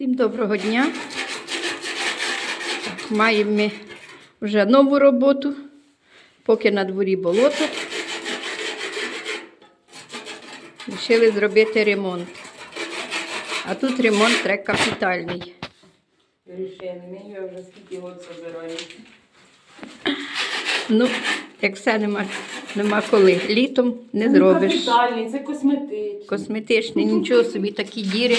Всім доброго дня. Так, маємо ми вже нову роботу, поки на дворі болото. Рішили зробити ремонт. А тут ремонт треба капітальний. Вже скільки собираю. Ну, як все нема, нема коли. Літом не зробиш. Капітальний, це косметичний. Косметичний, нічого собі, такі діри.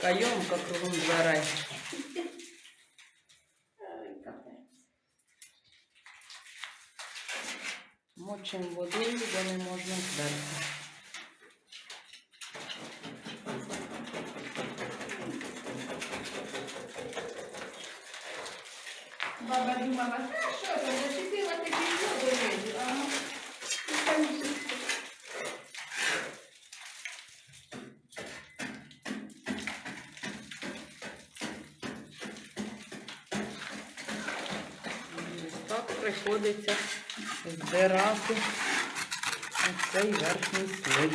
Поем, как кругом двора. Мочим воду, доме можно сдать. Баба думала, хорошо, зачепила такие воду, а там приходиться збирати цей верхній слой.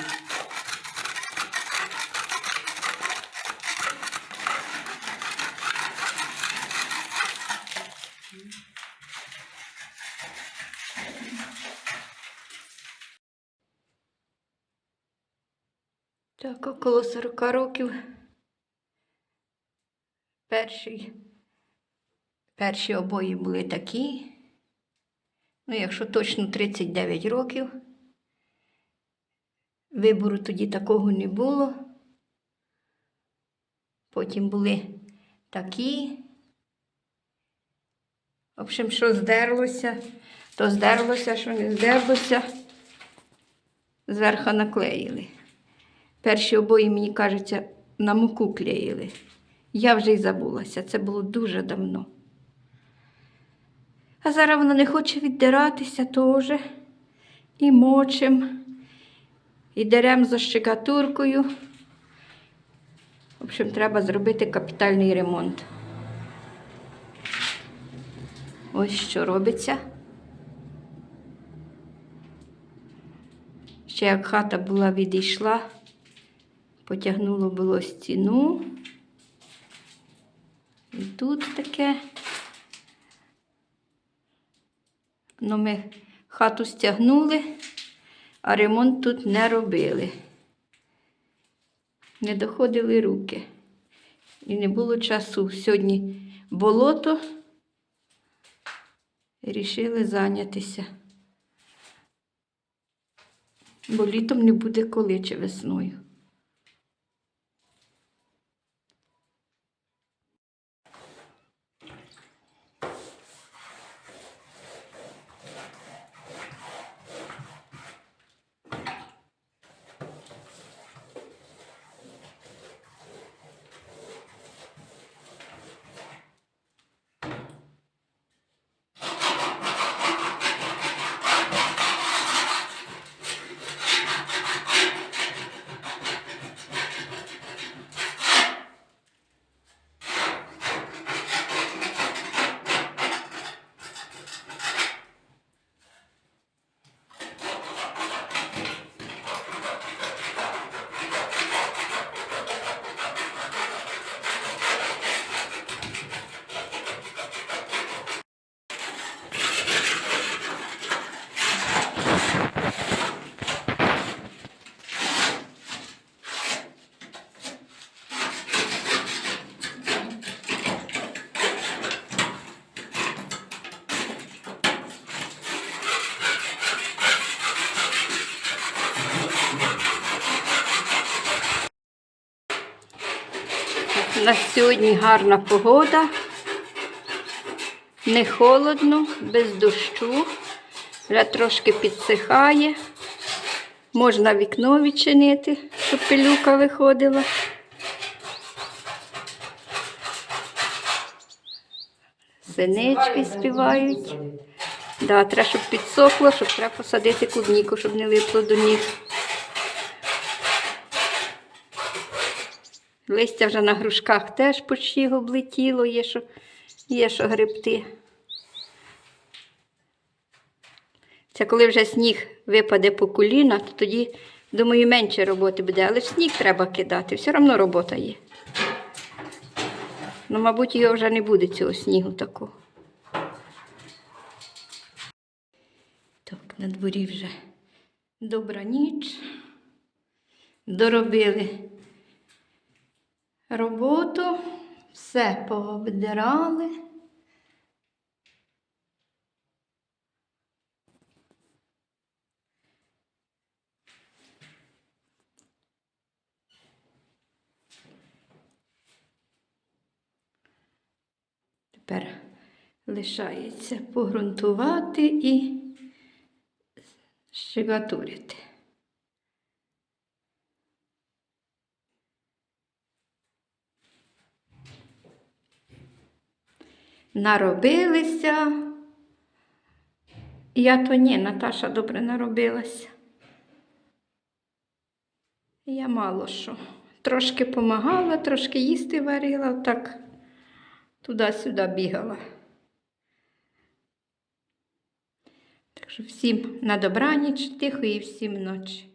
Так, около 40 років. Перші, перші обої були такі. Ну, якщо точно 39 років. Вибору тоді такого не було. Потім були такі. В общем, що здерлося, то здерлося, що не здерлося, зверху наклеїли. Перші обої, мені кажеться, на муку клеїли. Я вже й забулася, це було дуже давно. А зараз вона не хоче віддиратися теж. І мочим, і дерем за щекатуркою. В общем, треба зробити капітальний ремонт. Ось що робиться. Ще як хата була відійшла, потягнуло було стіну. І тут таке. Ну, ми хату стягнули, а ремонт тут не робили. Не доходили руки. І не було часу. Сьогодні болото. І рішили зайнятися. Бо літом не буде коли чи весною. У нас сьогодні гарна погода. Не холодно, без дощу. Вже трошки підсихає. Можна вікно відчинити, щоб пилюка виходила. Синички співають. Да, треба, щоб підсохло, щоб треба посадити клубніку, щоб не липло до ніг. Листя вже на грушках теж почти облетіло, є що, є що грибти. Це коли вже сніг випаде по коліна, то тоді, думаю, менше роботи буде, але ж сніг треба кидати, все одно робота є. Ну, мабуть, його вже не буде цього снігу такого. Так, на дворі вже добра ніч. Доробили роботу, все пообдирали. Тепер лишається погрунтувати і щегатурити. Наробилися. Я то ні, Наташа добре наробилася. Я мало що. Трошки помагала, трошки їсти варила, так туди-сюди бігала. Так що всім на добраніч, тихої всім ночі.